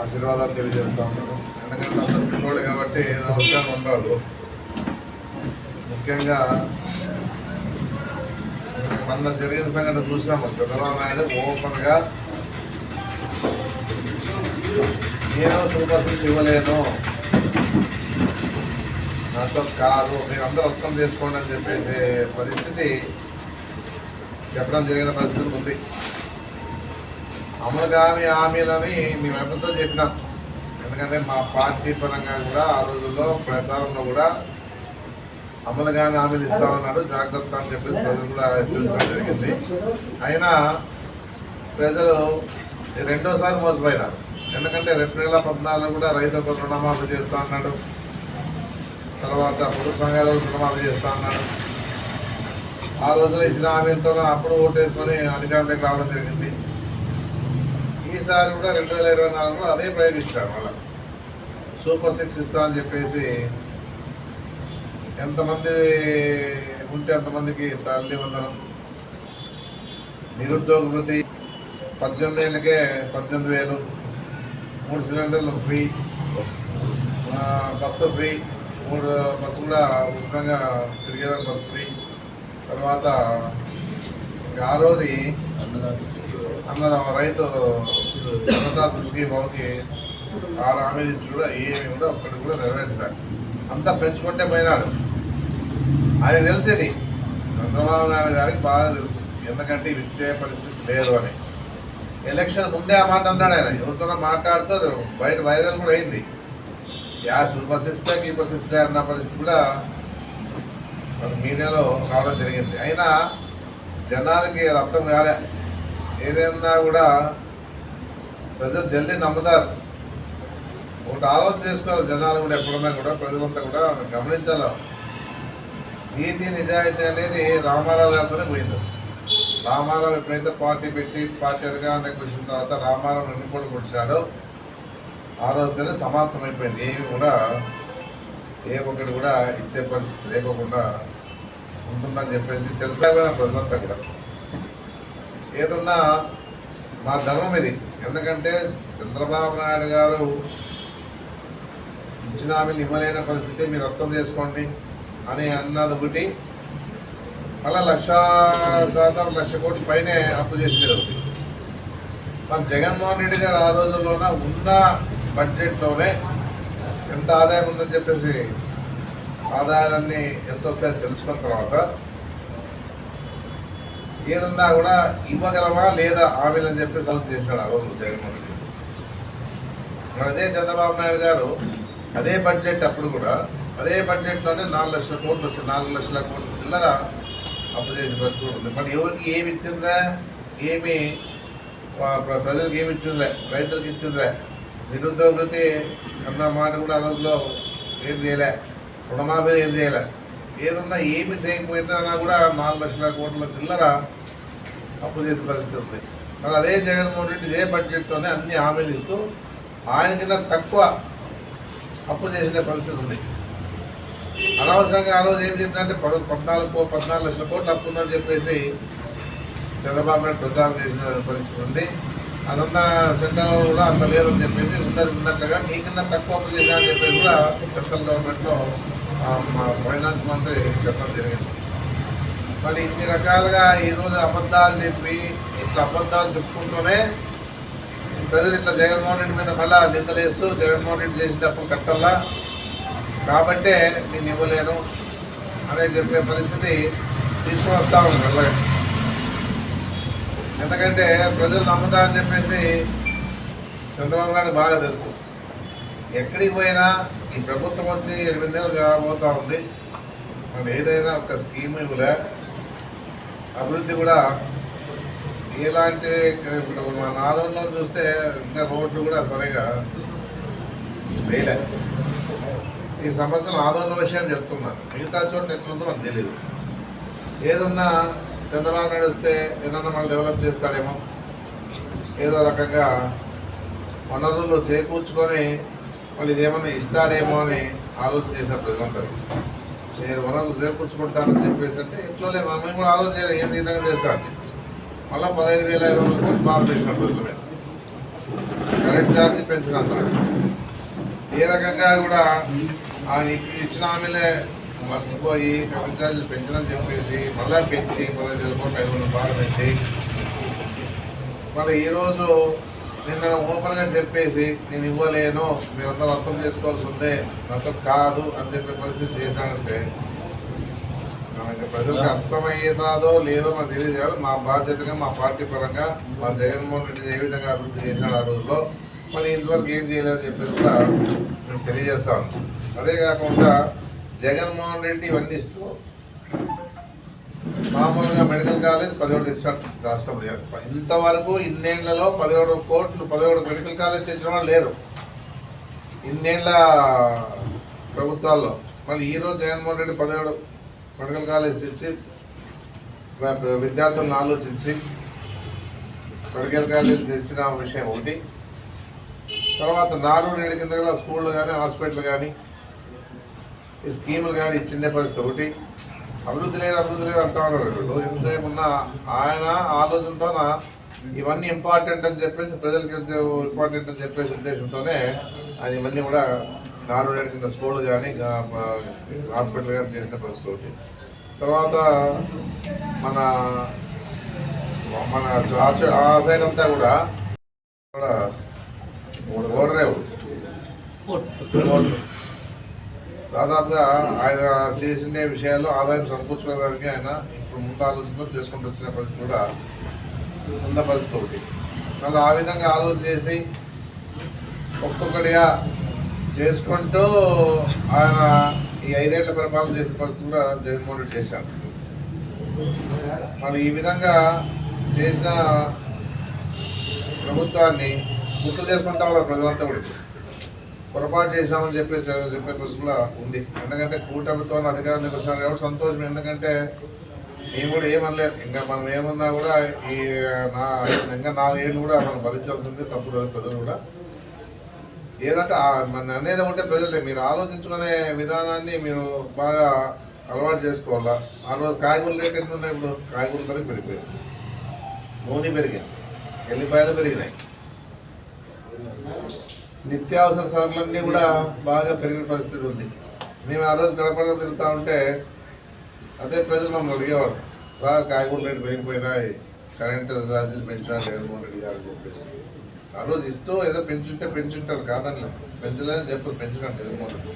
ఆశీర్వాదాలు తెలియజేస్తా. ఉన్నాను ఎందుకంటే అందరూ పిల్లోళ్ళు కాబట్టి నమస్కారం ఉండదు. ముఖ్యంగా మొన్న జరిగిన సంఘటన చూసినాము చంద్రబాబు నాయుడు ఓపెన్గా నేను సూపర్ సిక్స్ ఇవ్వలేను. నాతో కాదు మీరు అందరూ అర్థం చేసుకోండి అని చెప్పేసి పరిస్థితి చెప్పడం జరిగిన పరిస్థితి ఉంది. అమలు కాని హామీలని మేము ఎంతతో చెప్పినాం. ఎందుకంటే మా పార్టీ పరంగా కూడా ఆ రోజుల్లో ప్రచారంలో కూడా అమలు కాని హామీలు ఇస్తామన్నాడు జాగ్రత్త అని చెప్పేసి ప్రజలు కూడా హెచ్చరించడం జరిగింది. అయినా ప్రజలు రెండోసారి మోసపోయినారు. ఎందుకంటే రెండు వేల పద్నాలుగులో కూడా రైతులకు రుణమాఫీ చేస్తూ ఉన్నాడు తర్వాత పొదుపు సంఘాలకు రుణమాఫీ చేస్తూ ఉన్నాడు ఆ రోజున ఇచ్చిన హామీలతో అప్పుడు ఓటేసుకొని అధికారంలోకి రావడం జరిగింది. ఈసారి కూడా రెండు వేల ఇరవై నాలుగులో అదే ప్రయోగిస్తారు మళ్ళీ. సూపర్ సిక్స్ ఇస్తామని చెప్పేసి ఎంతమంది ఉంటే అంతమందికి తల్లి వందనం. నిరుద్యోగ వృత్తి పద్దెనిమిది ఏళ్ళకే పద్దెనిమిది వేలు. మూడు సిలిండర్లు ఫ్రీ. ఆ, బస్సు ఫ్రీ. మూడు బస్సు కూడా ఉచితంగా తిరిగేదానికి బస్సు ఫ్రీ. తర్వాత ఇంకా ఆరోది అన్న రైతు జనతా దృష్టికి భవతి ఆ రామేజీ కూడా ఏమి కూడా ఒక్కటి కూడా నెరవేర్చాడు అంతా పెంచుకుంటే పోయినాడు. ఆయన తెలిసేది చంద్రబాబు నాయుడు గారికి బాగా తెలుసు ఎందుకంటే ఇవి ఇచ్చే పరిస్థితి లేదు అని. ఎలక్షన్ ముందే ఆ మాట అన్నాడు ఆయన. ఎవరితోనో మాట్లాడుతూ అది బయట వైరల్ కూడా అయింది. యా సూపర్ సిక్స్లే కీపర్ సిక్స్లే అన్న పరిస్థితి కూడా మన మీడియాలో రావడం జరిగింది. అయినా జనాలకి అది అర్థం కాలే. ఏదైనా కూడా ప్రజలు జల్దీ నమ్ముతారు. ఒకటి ఆలోచన చేసుకోవాలి జనాలు కూడా ఎప్పుడన్నా కూడా ప్రజలంతా కూడా గమనించాలి. నీతి నిజాయితీ అనేది రామారావు గారితోనే పోయింది. రామారావు ఎప్పుడైతే పార్టీ పెట్టి పార్టీ అధికారానికి వచ్చిన తర్వాత రామారావు ఎన్నుకోడు కొడిచాడో ఆ రోజునే సమాప్తమైపోయింది. ఏమి కూడా ఏ ఒక్కటి కూడా ఇచ్చే పరిస్థితి లేకోకుండా ఉంటుందని చెప్పేసి తెలుసుకోవాలి ప్రజలంతా కూడా. ఏదన్నా మా ధర్మం ఇది. ఎందుకంటే చంద్రబాబు నాయుడు గారు ఇచ్చిన హామీలు ఇవ్వలేని పరిస్థితి మీరు అర్థం చేసుకోండి అని అన్నది ఒకటి. మళ్ళీ లక్ష దాదాపు లక్ష కోట్ల పైనే అప్పు చేసేది ఒకటి. మన జగన్మోహన్ రెడ్డి గారు ఆ రోజుల్లోన ఉన్న బడ్జెట్లోనే ఎంత ఆదాయం ఉందని చెప్పేసి ఆదాయాలన్నీ ఎంత వస్తాయో తెలుసుకున్న తర్వాత ఏదన్నా కూడా ఇవ్వగలమా లేదా ఆమెలని చెప్పి సెలెక్ట్ చేశాడు ఆ రోజు జగన్మోహన్ రెడ్డి. మరి అదే చంద్రబాబు నాయుడు గారు అదే బడ్జెట్ అప్పుడు కూడా అదే బడ్జెట్తోనే నాలుగు లక్షల కోట్లు వచ్చింది నాలుగు లక్షల కోట్ల చిల్లర అప్పు చేసే పరిస్థితి ఉంటుంది ఉంది. మరి ఎవరికి ఏమి ఇచ్చిందా ఏమి ప్రజలకు ఏమి ఇచ్చిందిలే రైతులకు ఇచ్చిందిలే నిరుద్యోగ అన్న మాట కూడా ఆ రోజులో ఏం చేయలే రుణమాఫీ ఏం చేయలే. ఏదన్నా ఏమి చేయకపోయినా కూడా నాలుగు లక్షల కోట్ల చిల్లర అప్పు చేసే పరిస్థితి ఉంది. మరి అదే జగన్మోహన్ రెడ్డి ఇదే బడ్జెట్తోనే అన్ని హామీలు ఇస్తూ ఆయన కింద తక్కువ అప్పు చేసిన పరిస్థితి ఉంది. అనవసరంగా ఆ రోజు ఏం చెప్పినంటే పద పద్నాలుగు పద్నాలుగు లక్షల కోట్లు అప్పు ఉందని చెప్పేసి చంద్రబాబు నాయుడు ప్రచారం చేసిన పరిస్థితి ఉంది. అదంతా సెంట్రల్ కూడా అంత లేదని చెప్పేసి ఉన్నది ఉన్నట్లుగా మీకన్నా తక్కువ అప్పు చేశారని చెప్పేసి కూడా సెంట్రల్ గవర్నమెంట్లో మా ఫైనాన్స్ మంత్రి చెప్పడం జరిగింది. మరి ఇన్ని రకాలుగా ఈరోజు అబద్ధాలు చెప్పి ఇట్లా అబద్ధాలు చెప్పుకుంటూనే ప్రజలు ఇట్లా జగన్మోహన్ రెడ్డి మీద మళ్ళా నిందలేస్తూ జగన్మోహన్ రెడ్డి చేసేటప్పుడు కట్టల్లా? కాబట్టే నేను ఇవ్వలేను అనే చెప్పే పరిస్థితి తీసుకుని వస్తా ఉంది మెల్లగా. ఎందుకంటే ప్రజలు నమ్ముతారని చెప్పేసి చంద్రబాబు నాయుడు బాగా తెలుసు. ఎక్కడికి పోయినా ఈ ప్రభుత్వం వచ్చి ఎనిమిది నెలలు కాబోతూ ఉంది. మనం ఏదైనా ఒక స్కీమ్ ఇవ్వలే. అభివృద్ధి కూడా ఎలాంటి ఇప్పుడు మన ఆదంలో చూస్తే ఇంకా రోడ్లు కూడా సరిగా వేయలే. ఈ సమస్యలు ఆదరణ విషయం చెప్తున్నాను మిగతా చోట్ల ఎట్లుందో మనకు తెలియదు ఏదన్నా చంద్రబాబు నడిస్తే ఏదన్నా మనం డెవలప్ చేస్తాడేమో. ఏదో రకంగా వనరులు చేకూర్చుకొని మళ్ళీ ఇదేమన్నా ఇస్తాడేమో అని ఆలోచన చేశారు ప్రజలందరూ. నేను వరకు చేకూర్చుకుంటానని చెప్పేసి అంటే ఎట్లా లేదు మేము కూడా ఆలోచన చేయాలి ఏం విధంగా చేస్తాడు మళ్ళీ పదహైదు వేల ఐదు వందల కోట్లు భారతదేశం ప్రజల మీద. కరెంట్ ఛార్జ్ పెంచినంటాడు ఏ రకంగా కూడా ఆయన ఇచ్చిన హామీలే మర్చిపోయి కరెంట్ ఛార్జీలు పెంచనని చెప్పేసి మళ్ళీ పెంచి పదహైదు వేల కోట్లు ఐదు వందల భారం వేసి ఈరోజు నిన్న ఓపెన్గా చెప్పేసి నేను ఇవ్వలేను మీరందరూ అర్థం చేసుకోవాల్సి ఉందే నాతో కాదు అని చెప్పే పరిస్థితి చేశానంటే మనకి ప్రజలకు అర్థమయ్యేదాదో లేదో మనకు తెలియదు కాదు మా బాధ్యతగా మా పార్టీ పరంగా మా జగన్మోహన్ రెడ్డి ఏ విధంగా అభివృద్ధి చేసినాడు ఆ రోజుల్లో. మరి ఇంతవరకు ఏం చేయలేదని చెప్పేసి కూడా మేము తెలియజేస్తాం అదే కాకుండా జగన్మోహన్ రెడ్డి ఇవన్నీ ఇస్తూ మామూలుగా మెడికల్ కాలేజ్ పదిహేడు ఇస్తాడు రాష్ట్రం ఇంతవరకు ఇన్నేళ్ళలో పదిహేడు కోట్లు పదిహేడు మెడికల్ కాలేజ్ తెచ్చిన వాళ్ళు లేరు. ఇన్నేళ్ళ ప్రభుత్వాల్లో. మళ్ళీ ఈరోజు జగన్మోహన్ రెడ్డి పదిహేడు మెడికల్ కాలేజ్ తెచ్చి విద్యార్థులను ఆలోచించి మెడికల్ కాలేజ్ తెచ్చిన విషయం ఒకటి. తర్వాత నాలుగు నేడు కింద కూడా స్కూళ్ళు కానీ హాస్పిటల్ కానీ ఈ స్కీములు కానీ ఇచ్చిండే పరిస్థితి ఒకటి. అభివృద్ధి లేదు అభివృద్ధి లేదు అంటా ఉన్నారు. వీళ్ళు ఎంతసేపు ఉన్న ఆయన ఆలోచనతో ఇవన్నీ ఇంపార్టెంట్ అని చెప్పేసి ప్రజలకి ఇంపార్టెంట్ అని చెప్పేసి ఉద్దేశంతోనే ఆయన ఇవన్నీ కూడా నేడు కింద స్కూళ్ళు కానీ హాస్పిటల్ కానీ చేసిన పరిస్థితి తర్వాత మన మన ఆ- సైడ్ అంతా కూడా ఓడరేవు. దాదాపుగా ఆయన చేసిన విషయాల్లో ఆదాయం సమకూర్చుకోవడానికి ఆయన ఇప్పుడు ముందు ఆలోచనతో చేసుకుంటూ వచ్చిన పరిస్థితి కూడా ఉన్న పరిస్థితి ఒకటి. మళ్ళీ ఆ విధంగా ఆలోచన చేసి ఒక్కొక్కటిగా చేసుకుంటూ ఆయన ఈ ఐదేళ్ళ పరిపాలన చేసిన పరిస్థితి కూడా జగన్మోహన్ రెడ్డి చేశారు. మళ్ళీ ఈ విధంగా చేసిన ప్రభుత్వాన్ని గుర్తు చేసుకుంటా వాళ్ళ ప్రజలంతా కూడా పొరపాటు చేశామని చెప్పేసి చెప్పే కృషిలో కూడా ఉంది. ఎందుకంటే కూటమితో అధికారులకు వచ్చినారు కాబట్టి సంతోషం. ఎందుకంటే మేము కూడా ఏమనలేదు ఇంకా మనం ఏమన్నా కూడా ఈ నా ఇంకా నాలుగేళ్ళు కూడా మనం భరించాల్సిందే తప్పుడు ప్రజలు కూడా. ఏదంటే మన అనేది ఉంటే ప్రజలే. మీరు ఆలోచించుకునే విధానాన్ని మీరు బాగా అలవాటు చేసుకోవాలా? ఆ రోజు కాయగూరలు రేట్ ఎన్ని ఉన్నాయి ఇప్పుడు? కాయగూరల ధర పెరిగిపోయింది నూనె పెరిగింది. ఎల్లిపాయలు పెరిగినాయి. నిత్యావసర సరుకులన్నీ కూడా బాగా పెరిగిన పరిస్థితి ఉంది. మేము ఆ రోజు గడపడ తిరుగుతూ ఉంటే అదే ప్రజలు మమ్మల్ని అడిగేవారు. సార్ కాయగూరలు రేటు పెరిగిపోయినాయి కరెంటు ఛార్జీలు పెంచినా జగన్మోహన్ రెడ్డి గారు చెప్పేసి ఆ రోజు ఇస్తూ ఏదో పెంచుంటే పెంచుంటారు కాదని పెంచలేదని చెప్పు పెంచినాడు జగన్మోహన్ రెడ్డి.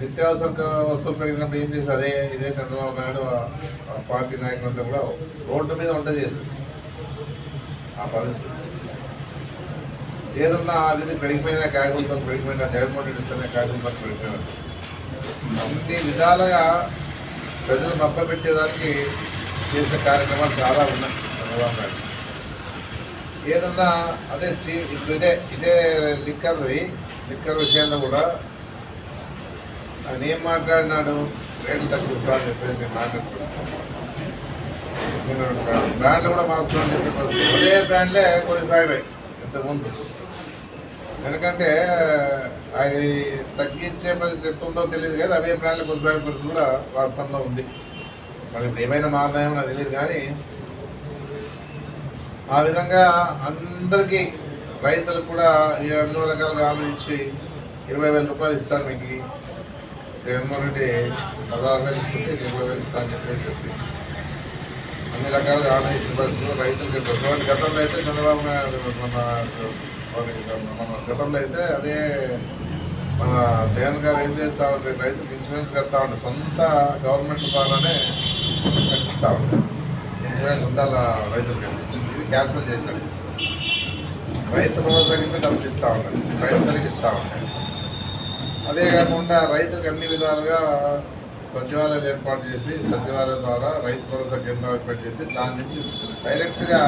నిత్యావసర వస్తువులు పెరిగినప్పుడు ఏం చేసి అదే ఇదే చంద్రబాబు నాయుడు పార్టీ నాయకులంతా కూడా రోడ్డు మీద వంట చేశారు. ఆ పరిస్థితి. ఏదన్నా అది పెరిగిపోయినా కాయగూరతో పెరిగిపోయినా జగన్మోహన్ రెడ్డి ఇస్తున్న కాయగూరతో పెరిగిపోయినా. అన్ని విధాలుగా ప్రజలు మభ్యపెట్టేదానికి చేసిన కార్యక్రమాలు చాలా ఉన్నాయి. చంద్రబాబు నాయుడు ఏదన్నా అదే చీ ఇప్పుడు ఇదే ఇదే లిక్కర్ది లిక్కర్ విషయంలో కూడా ఆయన ఏం మాట్లాడినాడు? రేట్లు తగ్గిస్తా అని చెప్పేసి మాట్లాడుతున్నాడు బ్రాండ్లు కూడా మార్చుకోవాలని చెప్పి అదే బ్రాండ్లే కొనసాగినాయి ఇంతకుముందు ఎందుకంటే ఆయన తగ్గించే పరిస్థితి ఉందో తెలియదు కానీ అవే ప్రాణాలు కొనసాగే పరిస్థితి కూడా వాస్తవంలో ఉంది. మరి ఏమైనా మారినాయో నాకు తెలియదు కానీ ఆ విధంగా అందరికీ రైతులకు కూడా ఈ ఎన్నో రకాలుగా హామీ ఇచ్చి ఇరవై వేల రూపాయలు ఇస్తాను మీకు. జగన్మోహన్ రెడ్డి పదహారు వేలు ఇస్తుంటే ఇరవై వేలు ఇస్తా అని చెప్పేసి చెప్పి అన్ని రకాలుగా హామీ ఇచ్చిన పరిస్థితుల్లో రైతులు చెప్పారు గతంలో అయితే చంద్రబాబు మన మన గతంలో అయితే అదే మన జగన్ గారు ఏం చేస్తా ఉంటే రైతులకు ఇన్సూరెన్స్ కడతా ఉంటారు సొంత గవర్నమెంట్ ద్వారానే కట్టిస్తూ ఉండే ఇన్సూరెన్స్ ఉండాల రైతులకి. ఇది క్యాన్సిల్ చేశాడు. రైతు భరోసా కింద డబ్బులు ఇస్తూ ఉన్నాడు రైతు సరిగ్గా ఇస్తూ ఉంటాడు అదే కాకుండా రైతులకు అన్ని విధాలుగా సచివాలయాలు ఏర్పాటు చేసి సచివాలయం ద్వారా రైతు భరోసా కేంద్రం ఏర్పాటు చేసి దాని నుంచి డైరెక్ట్గా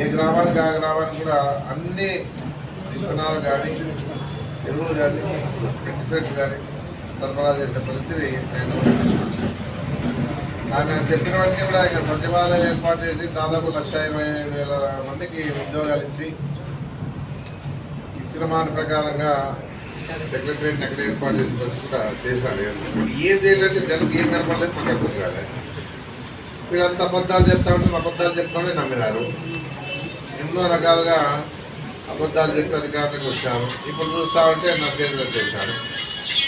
ఏ గ్రామానికి ఆ గ్రామానికి కూడా అన్ని విత్తనాలు కానీ ఎరువులు కానీ పెస్టిసైడ్స్ కానీ సరఫరా చేసే పరిస్థితి నేను తీసుకొచ్చాను ఆయన చెప్పినవన్నీ కూడా ఇక సచివాలయం ఏర్పాటు చేసి దాదాపు లక్ష ఇరవై ఐదు వేల మందికి ఉద్యోగాలు ఇచ్చి ఇచ్చిన మాట ప్రకారంగా సెక్రటరీని ఎక్కడ ఏర్పాటు చేసిన పరిస్థితి కూడా చేశాడు. ఏం చేయలేదంటే జనకి ఏం కనపడలేదు మాకు అర్థం కాలేదు వీళ్ళంతా అబద్ధాలు చెప్తా ఉంటే అబద్ధాలు చెప్తామని నమ్మినారు. ఎన్నో రకాలుగా అబద్ధాలు చెప్పి అధికారులకు వచ్చాను. ఇప్పుడు చూస్తా ఉంటే నా చేతులు చేశాను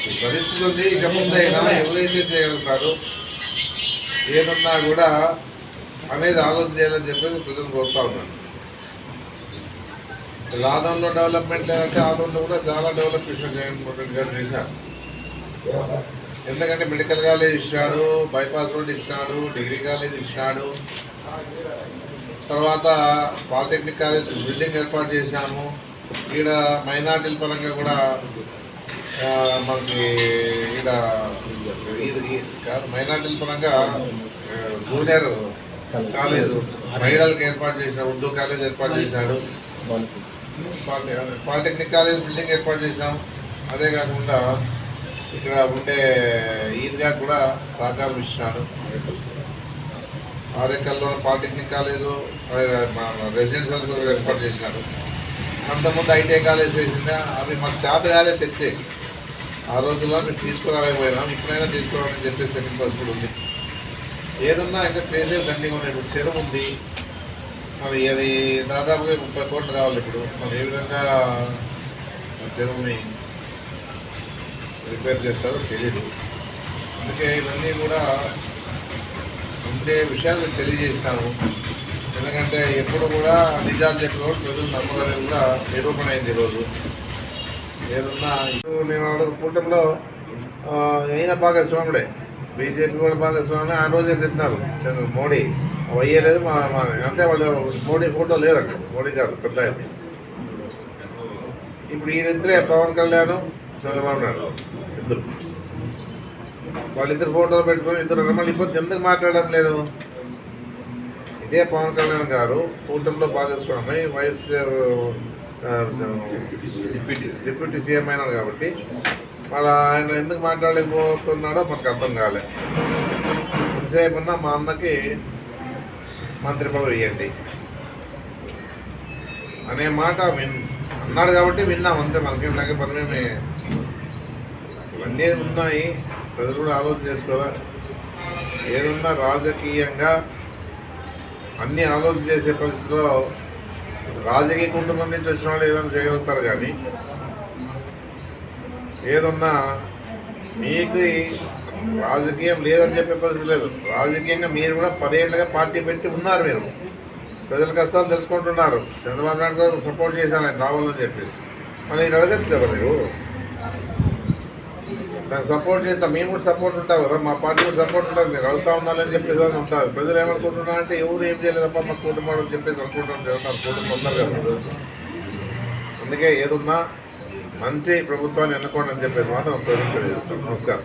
ఈ పరిస్థితి ఉంది. ఇక ముందైనా ఎవరైతే చేయగలుగుతారో ఏదన్నా కూడా అనేది ఆలోచన చేయాలని చెప్పేసి ప్రజలు కోరుతా ఉన్నాను ఆదంలో డెవలప్మెంట్ లేదంటే ఆదంలో కూడా చాలా డెవలప్మెంట్ జగన్మోహన్ రెడ్డి గారు చేశారు. ఎందుకంటే మెడికల్ కాలేజ్ ఇచ్చాడు బైపాస్ రోడ్ ఇచ్చాడు డిగ్రీ కాలేజ్ ఇచ్చాడు. తర్వాత పాలిటెక్నిక్ కాలేజ్ బిల్డింగ్ ఏర్పాటు చేశాము. ఈడ మైనార్టీల పరంగా కూడా మనకి ఈడ ఇది కాదు మైనార్టీల పరంగా జూనియర్ కాలేజ్ మహిళలకు ఏర్పాటు చేశాడు ఉర్దూ కాలేజ్ ఏర్పాటు చేశాడు. పాలిటెక్నిక్ కాలేజ్ బిల్డింగ్ ఏర్పాటు చేశాం అదే కాకుండా ఇక్కడ ఉండే ఈద్గా కూడా సహకారం ఇచ్చినాడు ఆరేకల్లో పాలిటెక్నిక్ కాలేజు అదే రెసిడెన్షియల్ కూడా ఏర్పాటు చేసినాడు అంతకుముందు ఐటీఐ కాలేజ్ చేసిందా అవి మాకు చేతగానే తెచ్చే ఆ రోజుల్లో మేము తీసుకురాలేకపోయినాం ఇప్పుడైనా తీసుకురావాలని చెప్పేసి సెకండ్ బస్ కూడా ఉంది. ఏదన్నా ఇంకా చేసేది దండిగా ఉన్నాయి. ఇప్పుడు చెరువు ఉంది. మరి అది దాదాపుగా ముప్పై కోట్లు కావాలి ఇప్పుడు. మరి ఏ విధంగా చెరువుని రిపేర్ చేస్తారో తెలియదు అందుకే ఇవన్నీ కూడా ఉండే విషయాలు తెలియజేశాము ఎందుకంటే ఎప్పుడు కూడా నిజాలు చెప్పిన ప్రజలు నమ్మలేదు కూడా నిరూపణ అయింది ఈరోజు ఏదన్నా ఇప్పుడు నేను కూటమిలో ఈయన భాగస్వాముడే. బీజేపీ కూడా భాగస్వామి ఆ రోజే చెప్పినారు చంద్ర మోడీ. అయ్యలేదు మా మా అంటే వాళ్ళు మోడీ ఫోటో లేదంట మోడీ గారు పెద్ద ఆయన. ఇప్పుడు ఈయనిద్దరే పవన్ కళ్యాణ్ చంద్రబాబు నాయుడు. ఇద్దరు. వాళ్ళిద్దరు ఫోటోలు పెట్టుకొని ఇద్దరు మళ్ళీ ఇప్పుడు ఎందుకు మాట్లాడడం లేదు? ఇదే పవన్ కళ్యాణ్ గారు కూటమిలో భాగస్వామి వైఎస్ ఆ, డిప్యూటీ సీఎం. అయినాడు కాబట్టి వాళ్ళ ఆయన ఎందుకు మాట్లాడలేకపోతున్నాడో మనకు అర్థం కాలే. ఎంతసేపు ఉన్నా మా అన్నకి మంత్రి పదవి ఇవ్వండి. అనే మాట విన్ అన్నాడు కాబట్టి విన్నాం అంతే మనకి లేక మనమేమి ఇవన్నీ ఉన్నాయి. ప్రజలు కూడా ఆలోచన చేసుకోవాలి ఏదన్నా రాజకీయంగా అన్నీ ఆలోచన చేసే పరిస్థితిలో రాజకీయ కుటుంబం నుంచి వచ్చిన వాళ్ళు ఏదైనా చేయగలుగుతారు కానీ ఏదన్నా మీకు రాజకీయం లేదని చెప్పే పరిస్థితి లేదు. రాజకీయంగా మీరు కూడా పదేళ్ళగా పార్టీ పెట్టి ఉన్నారు మీరు. ప్రజల కష్టాలు తెలుసుకుంటున్నారు. చంద్రబాబు నాయుడు గారు సపోర్ట్ చేశాను ఆయన రావాలని చెప్పేసి. మరి అడగట్లేదు అడగచ్చు కదా మీరు నాకు సపోర్ట్ చేస్తా. మేము కూడా సపోర్ట్ ఉంటాం కదా. మా పార్టీ కూడా సపోర్ట్ ఉంటుంది. మీరు అడుగుతా ఉండాలని చెప్పేసి అని ఉంటారు. ప్రజలు ఏమనుకుంటున్నారంటే ఎవరు ఏం చేయలేదప్ప మా కుటుంబం అని చెప్పేసి అనుకుంటారు. నా కుటుంబం ఉన్నారు కదా అందుకే ఏదున్నా మంచి ప్రభుత్వాన్ని ఎన్నుకోండి అని చెప్పేసి మాత్రం ప్రజలు తెలియజేస్తాం నమస్కారం.